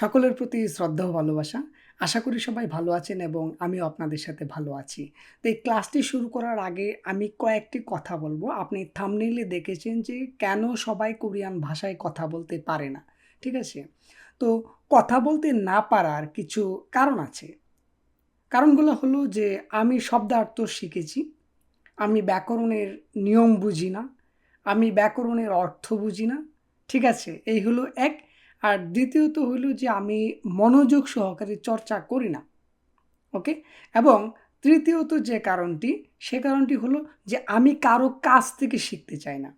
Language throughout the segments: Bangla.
সকলের প্রতি শ্রদ্ধা ও ভালোবাসা। আশা করি সবাই ভালো আছেন এবং আমিও আপনাদের সাথে ভালো আছি। তো এই ক্লাসটি শুরু করার আগে আমি কয়েকটি কথা বলব। আপনি থামনেইলে দেখেছেন যে কেন সবাই কোরিয়ান ভাষায় কথা বলতে পারে না। ঠিক আছে? তো কথা বলতে না পারার কিছু কারণ আছে। কারণগুলো হলো যে আমি শব্দার্থ শিখেছি। আমি ব্যাকরণের নিয়ম বুঝি না। আমি ব্যাকরণের অর্থ বুঝি না। ঠিক আছে? এই হলো এক। আর দ্বিতীয়ত হলো যে আমি মনোযোগ সহকারে চর্চা করি না ওকে এবং তৃতীয়ত যে কারণটি, সে কারণটি হলো যে আমি কারও কাছ থেকে শিখতে চাই না।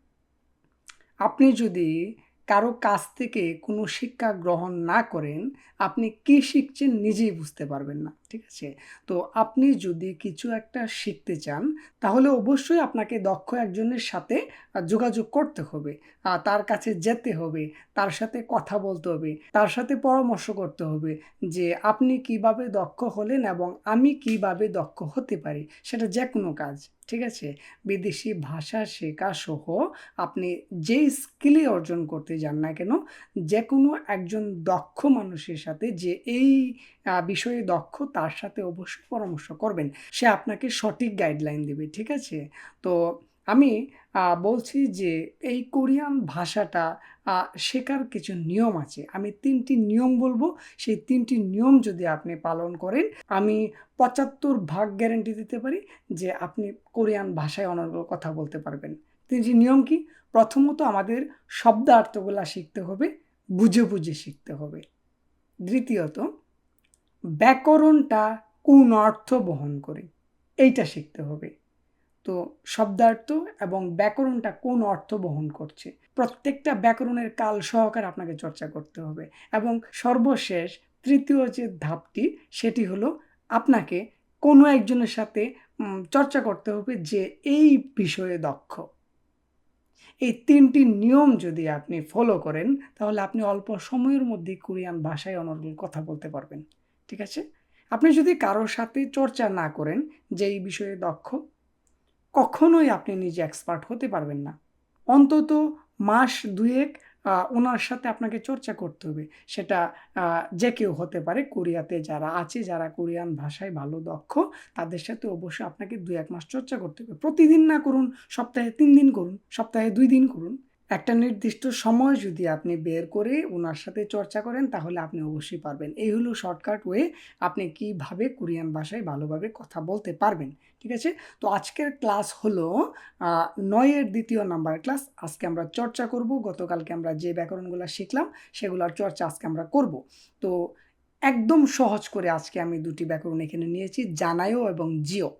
আপনি যদি কারও কাছ থেকে কোনো শিক্ষা গ্রহণ না করেন, আপনি কি শিখছেন নিজেই বুঝতে পারবেন না। ঠিক আছে? তো আপনি যদি কিছু একটা শিখতে চান, তাহলে অবশ্যই আপনাকে দক্ষ একজনের সাথে যোগাযোগ করতে হবে। তার কাছে যেতে হবে, তার সাথে কথা বলতে হবে, তার সাথে পরামর্শ করতে হবে যে আপনি কীভাবে দক্ষ হলেন এবং আমি কীভাবে দক্ষ হতে পারি। সেটা যে কোনো কাজ, ঠিক আছে? বিদেশি ভাষা শেখা সহ আপনি যেই স্কিলে অর্জন করতে যান না কেন যে কোনো একজন দক্ষ মানুষের সাথে যে এই বিষয়ে দক্ষ, তার সাথে অবশ্যই পরামর্শ করবেন। সে আপনাকে সঠিক গাইডলাইন দেবে, ঠিক আছে? তো আমি বলছি যে এই কোরিয়ান ভাষাটা শেখার কিছু নিয়ম আছে। আমি তিনটি নিয়ম বলব। সেই তিনটি নিয়ম যদি আপনি পালন করেন, আমি পঁচাত্তর ভাগ গ্যারেন্টি দিতে পারি যে আপনি কোরিয়ান ভাষায় অনর্গল কথা বলতে পারবেন। তিনটি নিয়ম কি? প্রথমত আমাদের শব্দার্থগুলা শিখতে হবে, বুঝে বুঝে শিখতে হবে। দ্বিতীয়ত ব্যাকরণটা কোন অর্থ বহন করে? এইটা শিখতে হবে। তো শব্দার্থ এবং ব্যাকরণটা কোন অর্থ বহন করছে? প্রত্যেকটা ব্যাকরণের কাল সহকারে আপনাকে চর্চা করতে হবে এবং সর্বশেষ তৃতীয় যে ধাপটি, সেটি হলো আপনাকে কোনো একজনের সাথে চর্চা করতে হবে যে এই বিষয়ে দক্ষ। এই তিনটি নিয়ম যদি আপনি ফলো করেন, তাহলে আপনি অল্প সময়ের মধ্যে কোরিয়ান ভাষায় অনর্গল কথা বলতে পারবেন। ঠিক আছে? আপনি যদি কারোর সাথে চর্চা না করেন, যে এই বিষয়ে দক্ষ, কখনোই আপনি নিজে এক্সপার্ট হতে পারবেন না। অন্তত মাস দুয়েক ওনার সাথে আপনাকে চর্চা করতে হবে। সেটা যে কেউ হতে পারে কোরিয়াতে যারা আছে, যারা কোরিয়ান ভাষায় ভালো, দক্ষ, তাদের সাথে অবশ্যই আপনাকে দুই এক মাস চর্চা করতে হবে। প্রতিদিন না করুন, সপ্তাহে তিন দিন করুন, সপ্তাহে দুই দিন করুন। একটা নির্দিষ্ট সময় যদি আপনি বের করে ওনার সাথে চর্চা করেন, তাহলে আপনি অবশ্যই পারবেন। এই হলো শর্টকাট ওয়ে, আপনি কীভাবে কোরিয়ান ভাষায় ভালোভাবে কথা বলতে পারবেন, ঠিক আছে? তো আজকের ক্লাস হলো নয়ের দ্বিতীয় নাম্বার ক্লাস। আজকে আমরা চর্চা করব, গতকালকে আমরা যে ব্যাকরণগুলো শিখলাম, সেগুলোর চর্চা আজকে আমরা করব। তো একদম সহজ করে আজকে আমি দুটি ব্যাকরণ এখানে নিয়েছি জানায়ও এবং জিও।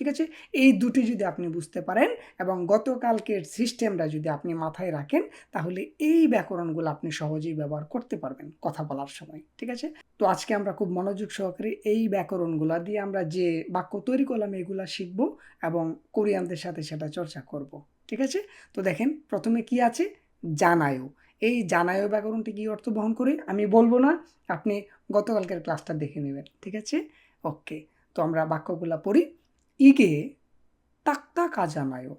ঠিক আছে? এই দুটি যদি আপনি বুঝতে পারেন এবং গতকালকের সিস্টেমটা যদি আপনি মাথায় রাখেন, তাহলে এই ব্যাকরণগুলো আপনি সহজেই ব্যবহার করতে পারবেন কথা বলার সময়, ঠিক আছে? তো আজকে আমরা খুব মনোযোগ সহকারে এই ব্যাকরণগুলো দিয়ে আমরা যে বাক্য তৈরি করলাম, এগুলো শিখব এবং কোরিয়ানদের সাথে সেটা চর্চা করব, ঠিক আছে? তো দেখেন, প্রথমে কি আছে? জানায়ও। এই জানায়ও ব্যাকরণটি কি অর্থ বহন করে? আমি বলব না, আপনি গতকালকের ক্লাসটা দেখে নেবেন, ঠিক আছে? ওকে তো আমরা বাক্যগুলো পড়ি। ইগে তাক্তা কাজানায়ও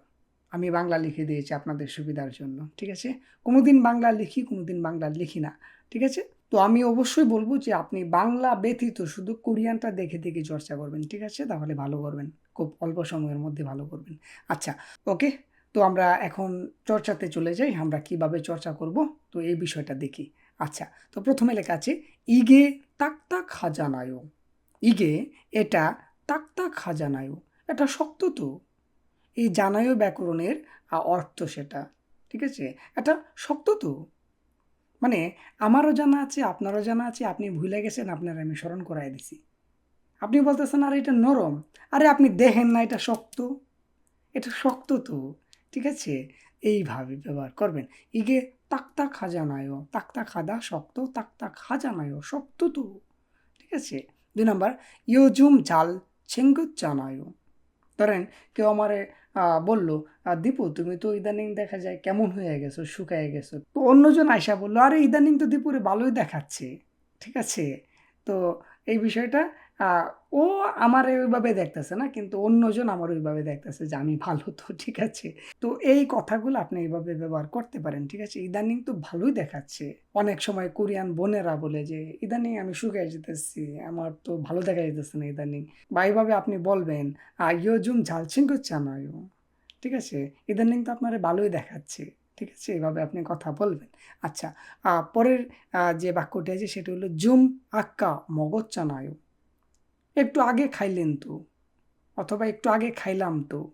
আমি বাংলা লিখে দিয়েছি আপনাদের সুবিধার জন্য, ঠিক আছে? কোনোদিন বাংলা লিখি, কোনোদিন বাংলা লিখি না, ঠিক আছে? তো আমি অবশ্যই বলব যে আপনি বাংলা ব্যতীত শুধু কোরিয়ানটা দেখে দেখে চর্চা করবেন, ঠিক আছে? তাহলে ভালো করবেন, খুব অল্প সময়ের মধ্যে ভালো করবেন। আচ্ছা ওকে? তো আমরা এখন চর্চাতে চলে যাই, আমরা কীভাবে চর্চা করব? তো এই বিষয়টা দেখি। আচ্ছা তো প্রথমে লেখা আছে, ইগে তাক্তা খাজানায়ও ইগে এটা তাক্তা খাজানায়ও এটা শক্ত তো। এই জানায়ও ব্যাকরণের অর্থ সেটা, ঠিক আছে? এটা শক্ত তো। মানে আমারও জানা আছে, আপনারও জানা আছে, আপনি ভুলে গেছেন, আপনার আমি স্মরণ করাই দিছি। আপনি বলতেছেন, আরে, এটা নরম। আরে, আপনি দেখেন না, এটা শক্ত। এটা শক্ত তো, ঠিক আছে? এইভাবে ব্যবহার করবেন। ইগে তাক্তা খাজানায়ও তাক্তা খাদা শক্ত তাক্তা খাজানায়ও শক্ত তো, ঠিক আছে? দুই নম্বর ইয়োজুম জাল ছেঙ্গুত জানায়ও। ধরেন কেউ আমারে বলল দীপু, তুমি তো ইদানিং দেখা যায় কেমন হয়ে গেছো, শুকায় গেছো। তো অন্যজন আয়সা বলল, আরে, ইদানিং তো দীপুরে ভালোই দেখাচ্ছে। ঠিক আছে? তো এই বিষয়টা ও আমার ওইভাবে দেখতেছে না, কিন্তু অন্যজন আমার ওইভাবে দেখতেছে যে আমি ভালো তো, ঠিক আছে। তো এই কথাগুলো আপনি এইভাবে ব্যবহার করতে পারেন, ঠিক আছে? ইদানিং তো ভালোই দেখাচ্ছে। অনেক সময় কোরিয়ান বোনেরা বলে যে, ইদানিং আমি শুকিয়ে যেতেছি, আমার তো ভালো দেখা যেতেছে না ইদানিং। বা এইভাবে আপনি বলবেন আইও জুম ঝালছিং করছে না ঠিক আছে? ইদানিং তো আপনারা ভালোই দেখাচ্ছে, ঠিক আছে? এভাবে আপনি কথা বলবেন। আচ্ছা পরের যে বাক্যটি আছে, সেটা হলো, জুম আক্কা মগচ্চানায়ু একটু আগে খাইলেন তো, অথবা একটু আগে খাইলাম তো,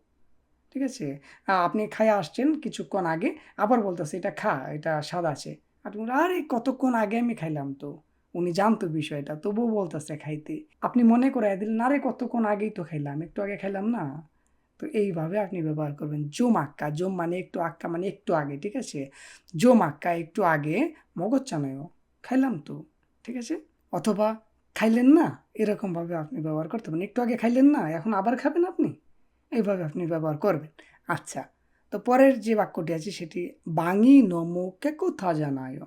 ঠিক আছে? আপনি খাই আসছেন কিছুক্ষণ আগে, আবার বলতেছে, এটা খা, এটা স্বাদ আছে। আপনি আরে, কতক্ষণ আগে আমি খাইলাম তো? উনি জানতো বিষয়টা, তবুও বলতেছে খাইতে। আপনি মনে করে দিলেন, আরে, কতক্ষণ আগেই তো খাইলাম, একটু আগে খাইলাম না? তো এইভাবে আপনি ব্যবহার করবেন, জোম আক্কা, জোম মানে একটু আক্কা মানে একটু আগে, ঠিক আছে? জোম আক্কা, একটু আগে, মগজ চানায়ও, খাইলাম তো, ঠিক আছে? অথবা খাইলেন না? এরকমভাবে আপনি ব্যবহার করতে পারেন। একটু আগে খাইলেন না, এখন আবার খাবেন আপনি? এইভাবে আপনি ব্যবহার করবেন। আচ্ছা তো পরের যে বাক্যটি আছে সেটি বাঙি নমুকে কোথা জানায়?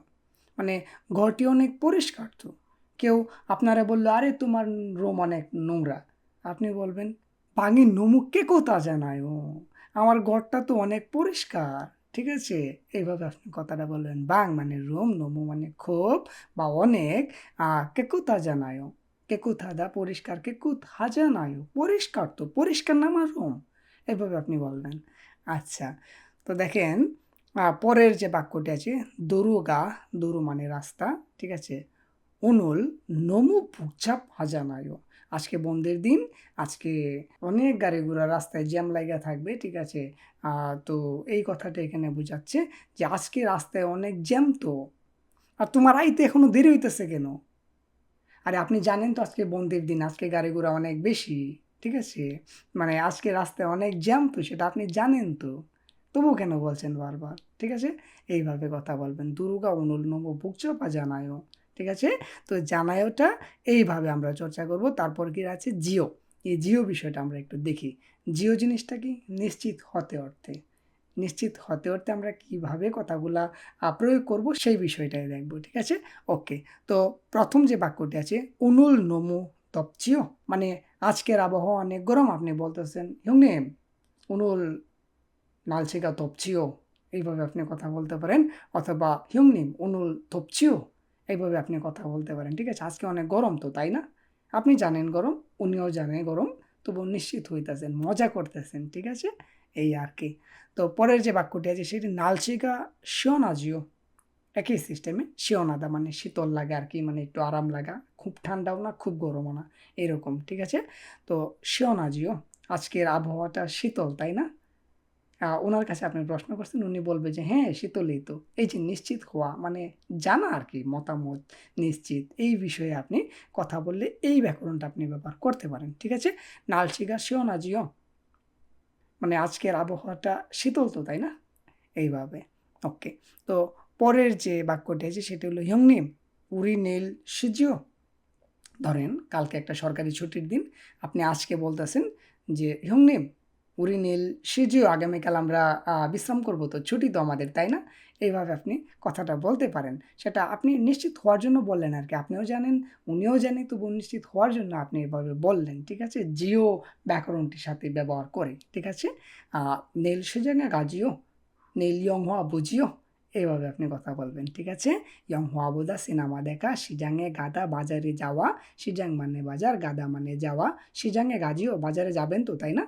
মানে ঘরটি অনেক পরিষ্কার তো। কেউ আপনারা বলল, আরে, তোমার রোম অনেক নোংরা। আপনি বলবেন বাঙি নমুককে কোথা জানায়? আমার ঘরটা তো অনেক পরিষ্কার। ঠিক আছে? এইভাবে আপনি কথাটা বলবেন বাং মানে রুম, নমু মানে খুব বা অনেক। কে কোথা জানায়? কে কোথাদা পরিষ্কার, কে কোথা জানায়? পরিষ্কার তো, পরিষ্কার না আমার রুম এভাবে আপনি বলবেন আচ্ছা তো দেখেন পরের যে বাক্যটি আছে, দরুগা, দরু মানে রাস্তা, ঠিক আছে? অনুল নমু ভুকছাপ হাজানায় আজকে বন্ধের দিন, আজকে অনেক গাড়ি ঘোড়া রাস্তায় জ্যাম লাগা থাকবে, ঠিক আছে? তো এই কথাটা এখানে বোঝাচ্ছে যে আজকে রাস্তায় অনেক জ্যাম তো। আর তোমার আইতে এখনও দেরি হইতেছে কেন? আরে আপনি জানেন তো আজকে বন্ধের দিন, আজকে গাড়ি ঘোড়া অনেক বেশি, ঠিক আছে? মানে আজকে রাস্তায় অনেক জ্যাম তো, সেটা আপনি জানেন তো। তবুও কেন বলছেন বারবার, ঠিক আছে? এইভাবে কথা বলবেন। দুর্গা অনুল ভুকচ বা জানায়ও ঠিক আছে? তো জানায়ওটা এইভাবে আমরা চর্চা করব। তারপর কি আছে? জিও। এই জিও বিষয়টা আমরা একটু দেখি। জিও জিনিসটা কি? নিশ্চিত হতে অর্থে। নিশ্চিত হতে অর্থে আমরা কীভাবে কথাগুলা প্রয়োগ করব সেই বিষয়টাই দেখব, ঠিক আছে? ওকে, তো প্রথম যে বাক্যটি আছে অনুল নমু তপচিও মানে আজকের আবহাওয়া অনেক গরম, আপনি বলতেছেন হিউনে অনুল নালচিকা তপচিও এইভাবে আপনি কথা বলতে পারেন। অথবা হিউংনিম অনুল তপচিও এইভাবে আপনি কথা বলতে পারেন, ঠিক আছে? আজকে অনেক গরম তো, তাই না? আপনি জানেন গরম, উনিও জানেন গরম তবু নিশ্চিত হইতেছেন, মজা করতেছেন, ঠিক আছে? এই আর কি তো পরের যে বাক্যটি আছে, সেটি নালচিকা শিওনাজিও একই সিস্টেমে শিওনাদা মানে শীতল লাগে আর কি মানে একটু আরাম লাগা, খুব ঠান্ডাও না, খুব গরমও না, এরকম, ঠিক আছে? তো শিওনাজিও আজকের আবহাওয়াটা শীতল, তাই না? ওনার কাছে আপনি প্রশ্ন করছেন, উনি বলবে যে হ্যাঁ শীতলই তো। এই যে নিশ্চিত হওয়া মানে জানা আর কি, মতামত নিশ্চিত, এই বিষয়ে আপনি কথা বললে এই ব্যাকরণটা আপনি ব্যবহার করতে পারেন, ঠিক আছে? নালচিগা জিও। মানে আজকের আবহাওয়াটা শীতল তো, তাই না? এইভাবে, ওকে। তো পরের যে বাক্যটি আছে, সেটি হলো হিয়ংনিম উরি নীল সিজিও। ধরেন, কালকে একটা সরকারি ছুটির দিন, আপনি আজকে বলতেছেন যে হিয়ংনিম উরি নীল সিজিও আগামীকাল আমরা বিশ্রাম করব, তো ছুটি তো আমাদের, তাই না? এইভাবে আপনি কথাটা বলতে পারেন। সেটা আপনি নিশ্চিত হওয়ার জন্য বললেন আর কি, আপনিও জানেন, উনিও জানেন তবু নিশ্চিত হওয়ার জন্য আপনি এভাবে বললেন, ঠিক আছে? জিও ব্যাকরণটির সাথে ব্যবহার করে, ঠিক আছে? নীল সিজাঙ্গা গাজিও, নীল ইয়ং হওয়া বুঝিও, এইভাবে আপনি কথা বলবেন, ঠিক আছে? ইয়ং হওয়া বোধা সিনেমা দেখা সিজাঙে গাদা বাজারে যাওয়া, সিজাং মানে বাজার, গাদা মানে যাওয়া সিজাঙে গাজিও বাজারে যাবেন তো, তাই না?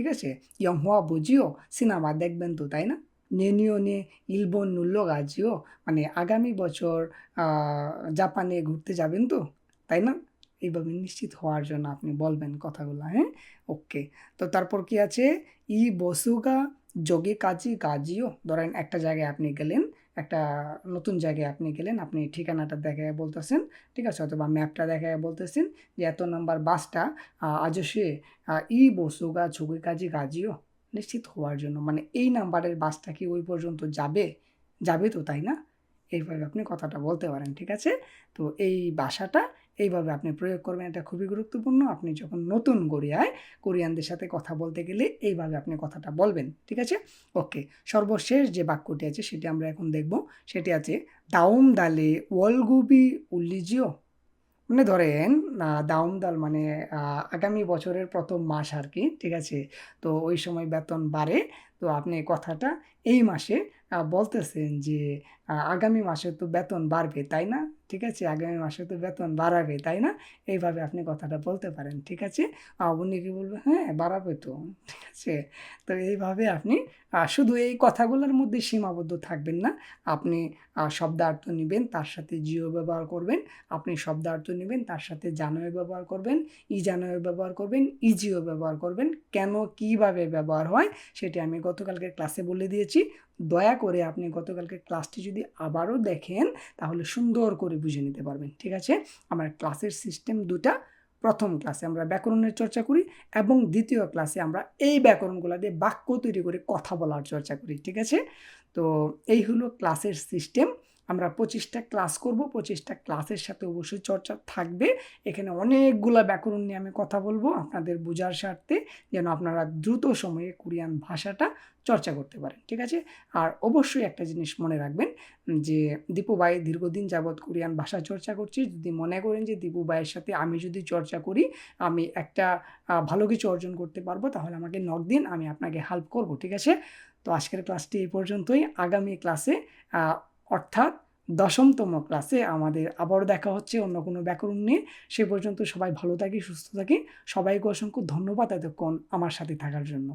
ঠিক আছে? ইয়ং হওয়া বুঝিও সিনেমা দেখবেন তো, তাই না? নেনিও নে ইলবন নুল্ল গাজিও মানে আগামী বছর জাপানে ঘুরতে যাবেন তো, তাই না? এইভাবে নিশ্চিত হওয়ার জন্য আপনি বলবেন কথাগুলো হ্যাঁ? ওকে, তো তারপর কি আছে? ই বসুগা যোগে কাজী গাজিও, ধরেন একটা জায়গায় আপনি গেলেন একটা নতুন জায়গায় আপনি গেলেন, আপনি ঠিকানাটা দেখায় বলতেছেন, ঠিক আছে? অথবা ম্যাপটা দেখায় বলতেছেন যে এত নম্বর বাসটা আজ সে ই বসু গা যোগে কাজী গাজিও নিশ্চিত হওয়ার জন্য। মানে এই নাম্বারের বাসটা কি ওই পর্যন্ত যাবে? যাবে তো, তাই না? এইভাবে আপনি কথাটা বলতে পারেন, ঠিক আছে? তো এই ভাষাটা এইভাবে আপনি প্রয়োগ করবেন এটা খুবই গুরুত্বপূর্ণ। আপনি যখন নতুন গড়িয়ায় কোরিয়ানদের সাথে কথা বলতে গেলে এইভাবে আপনি কথাটা বলবেন ঠিক আছে? ওকে সর্বশেষ যে বাক্যটি আছে সেটি আমরা এখন দেখব। সেটি আছে দাউম দালে ওয়ালগুবি উল্লিজিও। মানে ধরেন আহ, দাউমদাল মানে আগামী বছরের প্রথম মাস আর কি ঠিক আছে? তো ওই সময় বেতন বাড়ে। তো আপনি কথাটা এই মাসে বলতেছেন যে আগামী মাসে তো বেতন বাড়বে, তাই না? ঠিক আছে? আগামী মাসে তো বেতন বাড়াবে, তাই না? এইভাবে আপনি কথাটা বলতে পারেন, ঠিক আছে? উনি কি বলবে? হ্যাঁ বাড়াবে তো, ঠিক আছে? তো এইভাবে আপনি শুধু এই কথাগুলোর মধ্যে সীমাবদ্ধ থাকবেন না। আপনি শব্দার্থ নেবেন, তার সাথে জিও ব্যবহার করবেন। আপনি শব্দার্থ নেবেন, তার সাথে জানয় ব্যবহার করবেন, ই ব্যবহার করবেন ইজিও ব্যবহার করবেন। কেন, কীভাবে ব্যবহার হয়, সেটি আমি গতকালকে ক্লাসে বলে দিয়েছি। দয়া করে আপনি গতকালকে ক্লাসটি যদি আবারও দেখেন, তাহলে সুন্দর করে বুঝে নিতে পারবেন, ঠিক আছে? আমার ক্লাসের সিস্টেম দুটা, প্রথম ক্লাসে আমরা ব্যাকরণের চর্চা করি এবং দ্বিতীয় ক্লাসে আমরা এই ব্যাকরণগুলো দিয়ে বাক্য তৈরি করে কথা বলার চর্চা করি, ঠিক আছে? তো এই হলো ক্লাসের সিস্টেম আমরা পঁচিশটা ক্লাস করব, পঁচিশটা ক্লাসের সাথে অবশ্যই চর্চা থাকবে। এখানে অনেকগুলা ব্যাকরণ নিয়ে আমি কথা বলব আপনাদের বোঝার স্বার্থে, যেন আপনারা দ্রুত সময়ে কোরিয়ান ভাষাটা চর্চা করতে পারেন, ঠিক আছে? আর অবশ্যই একটা জিনিস মনে রাখবেন যে দীপু ভাই দীর্ঘদিন যাবৎ কোরিয়ান ভাষা চর্চা করছি, যদি মনে করেন যে দীপু ভাইয়ের সাথে আমি যদি চর্চা করি, আমি একটা ভালো কিছু অর্জন করতে পারব, তাহলে আমাকে নক দিন, আমি আপনাকে হেল্প করব, ঠিক আছে? তো আজকের ক্লাসটি এই পর্যন্তই। আগামী ক্লাসে অর্থাৎ দশমতম ক্লাসে আমাদের আবারও দেখা হচ্ছে অন্য কোনো ব্যাকরণ নিয়ে। সে পর্যন্ত সবাই ভালো থাকি, সুস্থ থাকি। সবাইকে অসংখ্য ধন্যবাদ এতক্ষণ আমার সাথে থাকার জন্য।